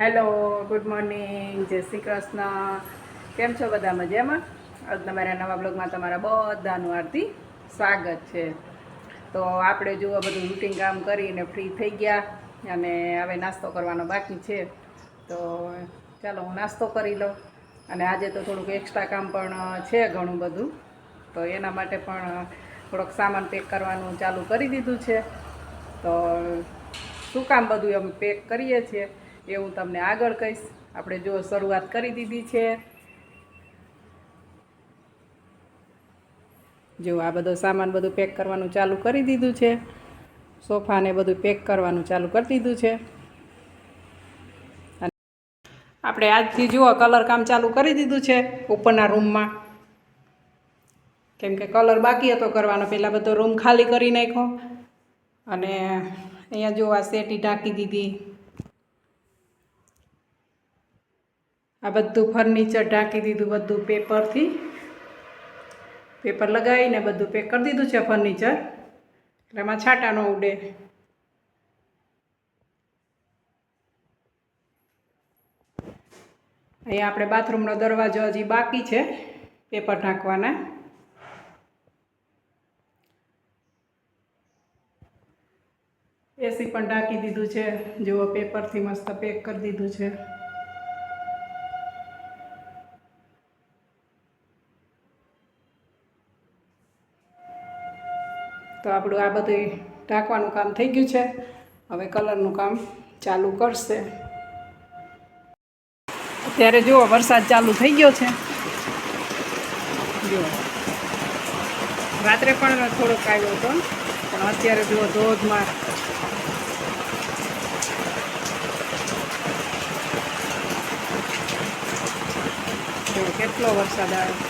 Hello, good morning, જય શ્રી કૃષ્ણ. કેમ છો બધા મજામાં? આજ તમારા નવા બ્લોગમાં તમારા બધાનું આરતી સ્વાગત છે. તો આપણે જુઓ, બધું રૂટિન કામ કરીને ફ્રી થઈ ગયા અને હવે નાસ્તો કરવાનો બાકી છે. તો ચાલો, હું નાસ્તો કરી લઉં. અને આજે તો થોડુંક એક્સ્ટ્રા કામ પણ છે ઘણું બધું. તો એના માટે પણ થોડોક સામાન પેક કરવાનું ચાલુ કરી દીધું છે. તો શું કામ બધું અમે પેક કરીએ છીએ? એ હું તમને આગળ કહીશ. આપણે જો શરૂઆત કરી દીધી છે. જો આ બધો સામાન બધું પેક કરવાનું ચાલુ કરી દીધું છે. સોફાને બધું પેક કરવાનું ચાલુ કરી દીધું છે. આપણે આજથી જુઓ, કલર કામ ચાલુ કરી દીધું છે ઉપરના રૂમમાં. કેમ કે કલર બાકી હતો કરવાનો પહેલાં બધો રૂમ ખાલી કરી નાખ્યો. અને અહીંયા જો આ સેટી ઢાંકી દીધી. આ બધું ફર્નિચર ઢાંકી દીધું, બધું પેપરથી પેપર લગાવીને બધું પેક કરી દીધું છે ફર્નિચર એટલે એમાં છાંટા ન ઉડે. અહીંયા આપણે બાથરૂમનો દરવાજો હજી બાકી છે પેપર ઢાંકવાના. એસી પણ ઢાંકી દીધું છે જેવો પેપરથી મસ્ત પેક કરી દીધું છે. તો આપણું આ બધું ઢાંકવાનું કામ થઈ ગયું છે. હવે કલરનું કામ ચાલુ કરશે. અત્યારે જુઓ, વરસાદ ચાલુ થઈ ગયો છે. જુઓ. રાત્રે પણ થોડોક આવ્યો હતો, પણ અત્યારે જુઓ, ધોધમાર. કેટલો વરસાદ આવ્યો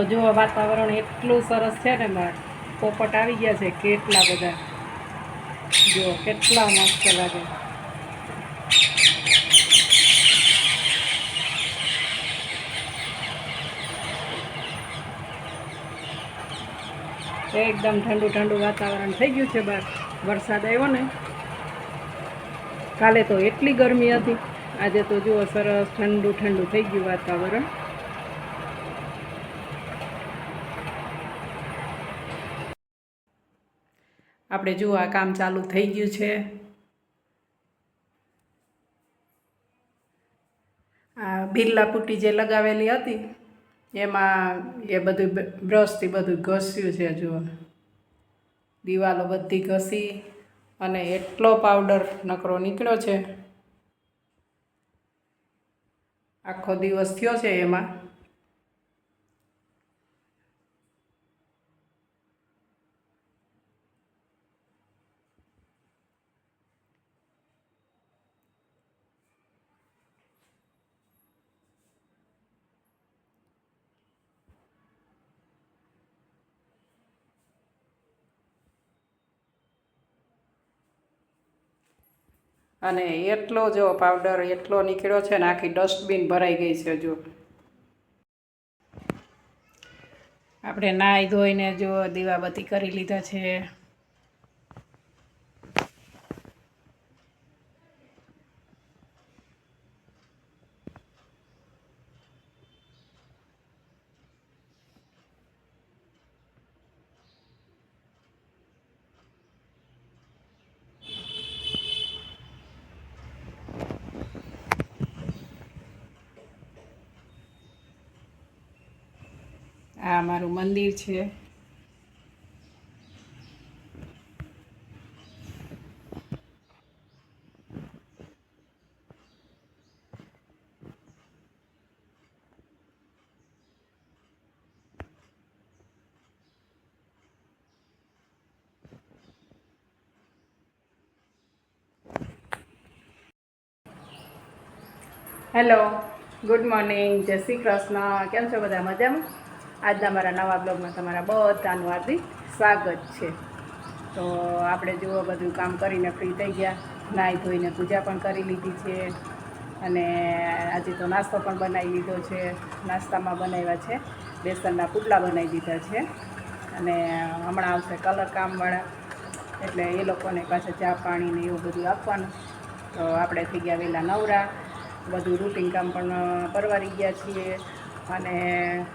તો જો વાતાવરણ એટલું સરસ છે ને બહાર પોપટ આવી ગયા છે કેટલા બધા. જો કેટલા મસ્ત લાગે. એકદમ ઠંડુ ઠંડુ વાતાવરણ થઈ ગયું છે બહાર વરસાદ આવ્યો ને. કાલે તો એટલી ગરમી હતી. આજે તો જુઓ સરસ ઠંડુ ઠંડુ થઈ ગયું વાતાવરણ. આપણે જુઓ આ કામ ચાલુ થઈ ગયું છે. આ બિરલા પુટ્ટી જે લગાવેલી હતી, એમાં એ બધું બ્રશથી બધું ઘસ્યું છે જુઓ દિવાલો બધી ઘસી અને એટલો પાવડર નકરો નીકળ્યો છે. આખો દિવસ થયો છે એમાં. અને એટલો જો પાવડર એટલો નીકળ્યો છે ને આખી ડસ્ટબિન ભરાઈ ગઈ છે જો. આપણે નાહી ધોઈને જો દીવાબત્તી કરી લીધા છે. આ અમારું મંદિર છે. હેલો ગુડ મોર્નિંગ જય શ્રી કૃષ્ણ. કેમ છો બધા? મજામાં? આજના મારા નવા બ્લોગમાં તમારા બધાનું હાર્દિક સ્વાગત છે. તો આપણે જુઓ, બધું કામ કરીને ફ્રી થઈ ગયા. નાહી ધોઈને પૂજા પણ કરી લીધી છે. અને આજે તો નાસ્તો પણ બનાવી લીધો છે. નાસ્તામાં બનાવ્યા છે. બેસનના પુડલા બનાવી દીધા છે. અને હમણાં આવશે કલર કામવાળા. એટલે એ લોકોને પાછા ચા પાણી ને એવું બધું આપવાનું. તો આપણે થઈ ગયા વહેલા નવરા. બધું રૂટિન કામ પણ પરવારી ગયા છીએ. અને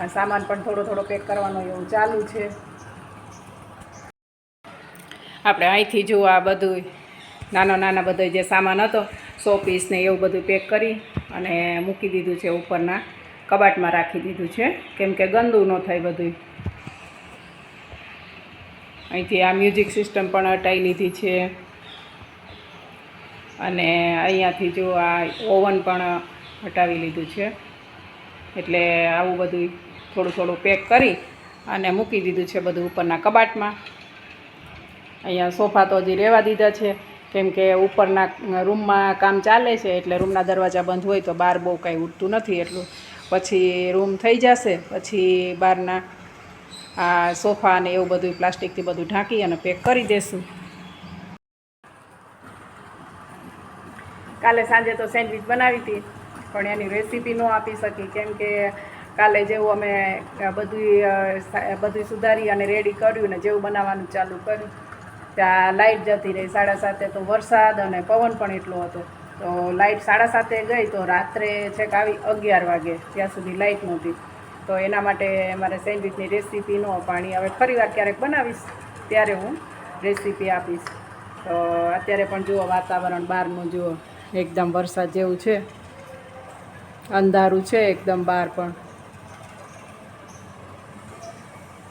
આ સામાન પણ થોડો થોડો પેક કરવાનો એવું ચાલુ છે. આપણે અહીંથી જુઓ આ બધું નાનો નાના બધો જે સામાન હતો, સો પીસને એવું બધું પેક કરી અને મૂકી દીધું છે ઉપરના, કબાટમાં રાખી દીધું છે. કેમ કે ગંદુ ન થાય બધું. અહીંથી આ મ્યુઝિક સિસ્ટમ પણ હટાવી લીધી છે. અને અહીંયાથી જો આ ઓવન પણ હટાવી લીધું છે. એટલે આવું બધું થોડું થોડું પેક કરી અને મૂકી દીધું છે બધું ઉપરના કબાટમાં. અહીંયા સોફા તો હજી રહેવા દીધા છે, કેમ કે ઉપરના રૂમમાં કામ ચાલે છે, એટલે રૂમના દરવાજા બંધ હોય તો બહાર બહુ કાંઈ ઉઠતું નથી એટલું. પછી રૂમ થઈ જશે, પછી બહારના આ સોફા અને એવું બધું પ્લાસ્ટિકથી બધું ઢાંકી અને પેક કરી દેશું. કાલે સાંજે તો સેન્ડવિચ બનાવી હતી. પણ એની રેસીપી ન આપી શકી કેમ કે કાલે જેવું અમે બધું બધું સુધારી અને રેડી કર્યું ને જેવું બનાવવાનું ચાલુ કર્યું. ત્યાં લાઇટ જતી રહી. સાડા સાતે તો વરસાદ અને પવન પણ એટલો હતો. તો લાઇટ સાડા સાતે ગઈ તો રાત્રે છેક આવી અગિયાર વાગે ત્યાં સુધી લાઇટ નહોતી. તો એના માટે મારે સેન્ડવિચની રેસીપી ન પાણી હવે ફરીવાર ક્યારેક બનાવીશ, ત્યારે હું રેસીપી આપીશ. તો અત્યારે પણ જુઓ વાતાવરણ બહારનું જુઓ. એકદમ વરસાદ જેવું છે. અંધારું છે એકદમ બહાર પણ.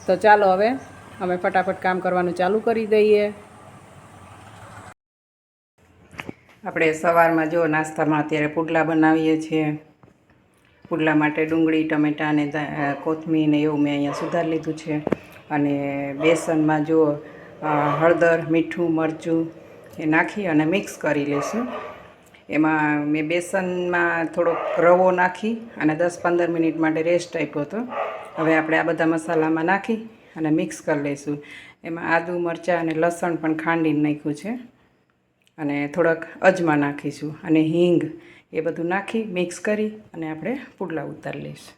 તો ચાલો હવે, અમે ફટાફટ કામ કરવાનું ચાલુ કરી દઈએ. આપણે સવારમાં જો નાસ્તામાં અત્યારે પુડલા બનાવીએ છીએ. પુડલા માટે ડુંગળી, ટમેટાં અને કોથમીર ને એવું મેં અહીંયા સુધારી લીધું છે. અને બેસનમાં જો હળદર, મીઠું, મરચું એ નાખી અને મિક્સ કરી લઈશું એમાં મેં બેસનમાં થોડોક રવો નાખી અને દસ પંદર મિનિટ માટે રેસ્ટ આપ્યો હતો. હવે આપણે આ બધા મસાલામાં નાખી અને મિક્સ કરી લઈશું. એમાં આદુ, મરચાં અને લસણ પણ ખાંડીને નાખ્યું છે. અને થોડાક અજમા નાખીશું અને હિંગ એ બધું નાખી મિક્સ કરી અને આપણે પુડલા ઉતારી લઈશું.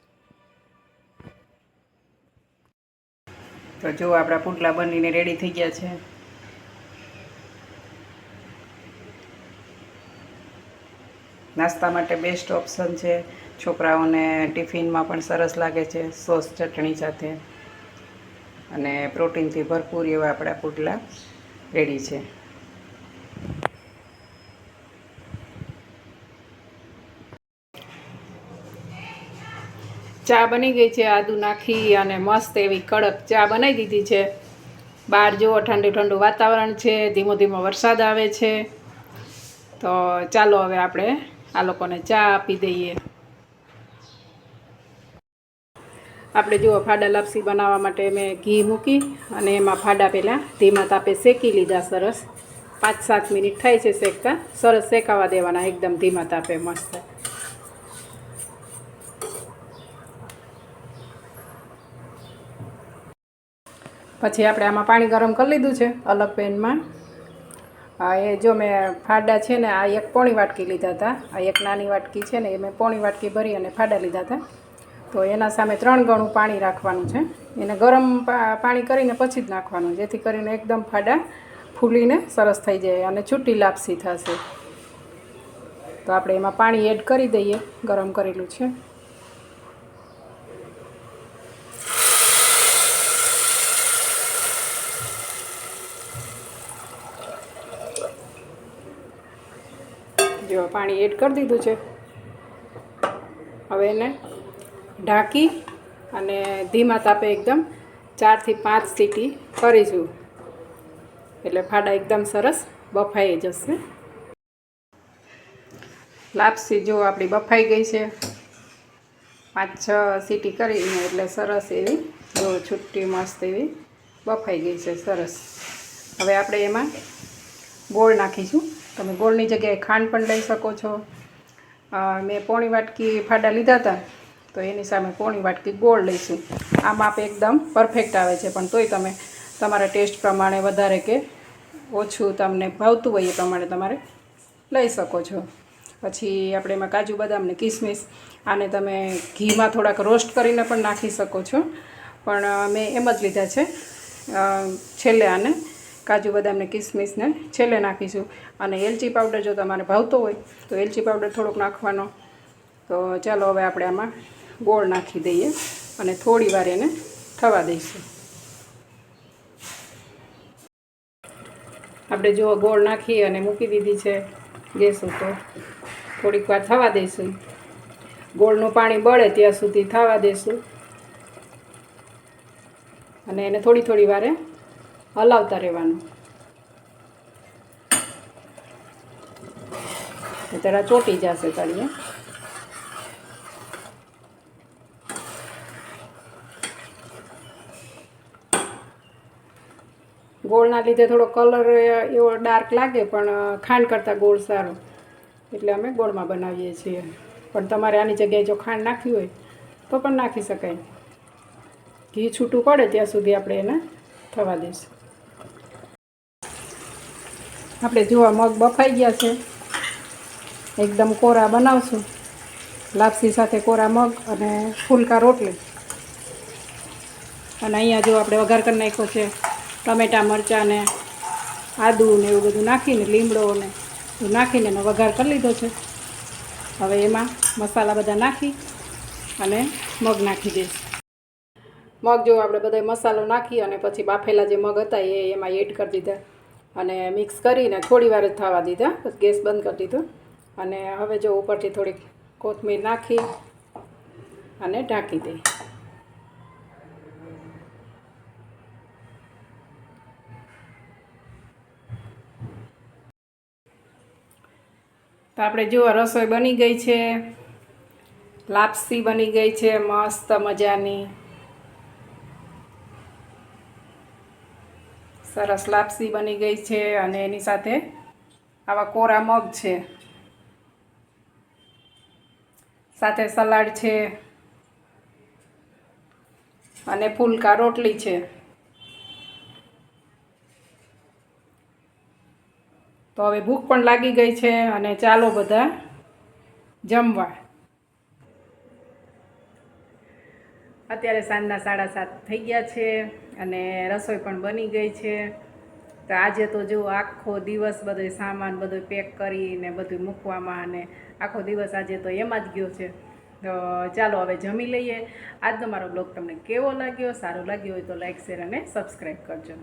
તો જો આપણા પુડલા બનીને રેડી થઈ ગયા છે. નાસ્તા માટે બેસ્ટ ઓપ્શન છે. છોકરાઓને ટિફિનમાં પણ સરસ લાગે છે, સોસ, ચટણી સાથે. અને પ્રોટીનથી ભરપૂર એવા આપણા પુડલા રેડી છે. ચા બની ગઈ છે આદુ નાખી અને મસ્ત એવી કડક ચા બનાવી દીધી છે. બહાર જુઓ, ઠંડુ ઠંડુ વાતાવરણ છે, ધીમો ધીમો વરસાદ આવે છે. તો ચાલો હવે આપણે આ લોકોને ચા આપી દઈએ. આપણે જુઓ, ફાડા લાપસી બનાવવા માટે મેં ઘી મૂકી અને એમાં ફાડા પહેલાં ધીમા તાપે શેકી લીધા સરસ. પાંચ સાત મિનિટ થાય છે શેકતા. સરસ શેકાવા દેવાના, એકદમ ધીમા તાપે મસ્ત. પછી આપણે આમાં પાણી ગરમ કરી લીધું છે, અલગ પેનમાં. આ એ જો મેં ફાડા છે ને, આ એક પોણી વાટકી લીધા હતા. આ એક નાની વાટકી છે ને, એ મેં પોણી વાટકી ભરી અને ફાડા લીધા હતા. તો એના સામે ત્રણ ગણું પાણી રાખવાનું છે. એને ગરમ પાણી કરીને પછી જ નાખવાનું, જેથી કરીને એકદમ ફાડા ફૂલીને સરસ થઈ જાય અને છૂટી લાપસી થશે. તો આપણે એમાં પાણી એડ કરી દઈએ, ગરમ કરેલું છે જો પાણી એડ કરી દીધું છે. હવે એને ઢાંકી અને ધીમા તાપે એકદમ ચારથી પાંચ સીટી કરીશું. એટલે ફાડા એકદમ સરસ બફાઈ જશે. લાપસી જો આપણી બફાઈ ગઈ છે. પાંચ છ સીટી કરીને એટલે સરસ એવી, જો છુટ્ટી મસ્ત એવી બફાઈ ગઈ છે, સરસ. હવે આપણે એમાં ગોળ નાખીશું. તમે ગોળની જગ્યાએ ખાંડ પણ લઈ શકો છો. મેં પોણી વાટકી ફાડા લીધા હતા, તો એની સામે પોણી વાટકી ગોળ લઈશું. આ માપ એકદમ પરફેક્ટ આવે છે, પણ તોય તમે, તમારા ટેસ્ટ પ્રમાણે વધારે કે ઓછું તમને ભાવતું હોય એ પ્રમાણે તમારે લઈ શકો છો. પછી આપણે એમાં કાજુ બદામ ને કિસમિસ, આને તમે ઘીમાં થોડાક રોસ્ટ કરીને પણ નાખી શકો છો. પણ મેં એમ જ લીધા છે. છેલ્લે આને કાજુ બદામને કિસમિસને છેલ્લે નાખીશું. અને એલચી પાવડર જો તમારે ભાવતો હોય, તો એલચી પાવડર થોડોક નાખવાનો. તો ચાલો હવે આપણે આમાં ગોળ નાખી દઈએ અને થોડી વાર એને થવા દઈશું. આપણે જો ગોળ નાખી અને મૂકી દીધી છે ગેસ ઉપર, થોડીક વાર થવા દઈશું. ગોળનું પાણી બળે ત્યાં સુધી થવા દઈશું. અને એને થોડી થોડી વારે હલાવતા રહેવાનું. જરા ચોટી જશે તળીએ ગોળના લીધે થોડો કલર એવો ડાર્ક લાગે, પણ ખાંડ કરતાં ગોળ સારો. એટલે અમે ગોળમાં બનાવીએ છીએ. પણ તમારે આની જગ્યાએ જો ખાંડ નાખવી હોય, તો પણ નાખી શકાય. ઘી છૂટું પડે ત્યાં સુધી આપણે એને થવા દઈશું. આપણે જોવા મગ બફાઈ ગયા છે. એકદમ કોરા બનાવશું. લાપસી સાથે કોરા મગ અને ફૂલકા રોટલી. અને અહીંયા જો આપણે વઘાર કરી નાખ્યો છે, ટમેટાં, મરચાં ને આદું ને એવું બધું નાખીને, લીમડો ને નાખીને એનો વઘાર કરી લીધો છે. હવે એમાં મસાલા બધા નાખી અને મગ નાખી દઈશ. મગ જો આપણે બધા મસાલો નાખી અને પછી બાફેલા જે મગ હતા એ એમાં એડ કરી દીધા. અને મિક્સ કરીને થોડી વાર જ થવા દીધા. ગેસ બંધ કરી દીધો. અને હવે જો ઉપરથી થોડીક કોથમીર નાખી અને ઢાંકી દઈ. તો આપણે જુઓ, રસોઈ બની ગઈ છે. લાપસી બની ગઈ છે. મસ્ત મજાની. સરસ લાપસી બની ગઈ છે અને એની સાથે આવા કોરા મગ છે. સાથે સલાડ છે. અને ફૂલકા રોટલી છે. તો હવે ભૂખ પણ લાગી ગઈ છે અને ચાલો બધા જમવા. અત્યારે સાંજના સાડા સાત થઈ ગયા છે અને રસોઈ પણ બની ગઈ છે. તો આજે તો જો આખો દિવસ બધો સામાન બધો પેક કરીને બધું મૂકવામાં અને આખો દિવસ આજે તો એમાં જ ગયો છે. તો ચાલો હવે જમી લઈએ. આજનો મારો બ્લોગ તમને કેવો લાગ્યો, સારો લાગ્યો હોય તો લાઈક શેર અને સબસ્ક્રાઈબ કરજો.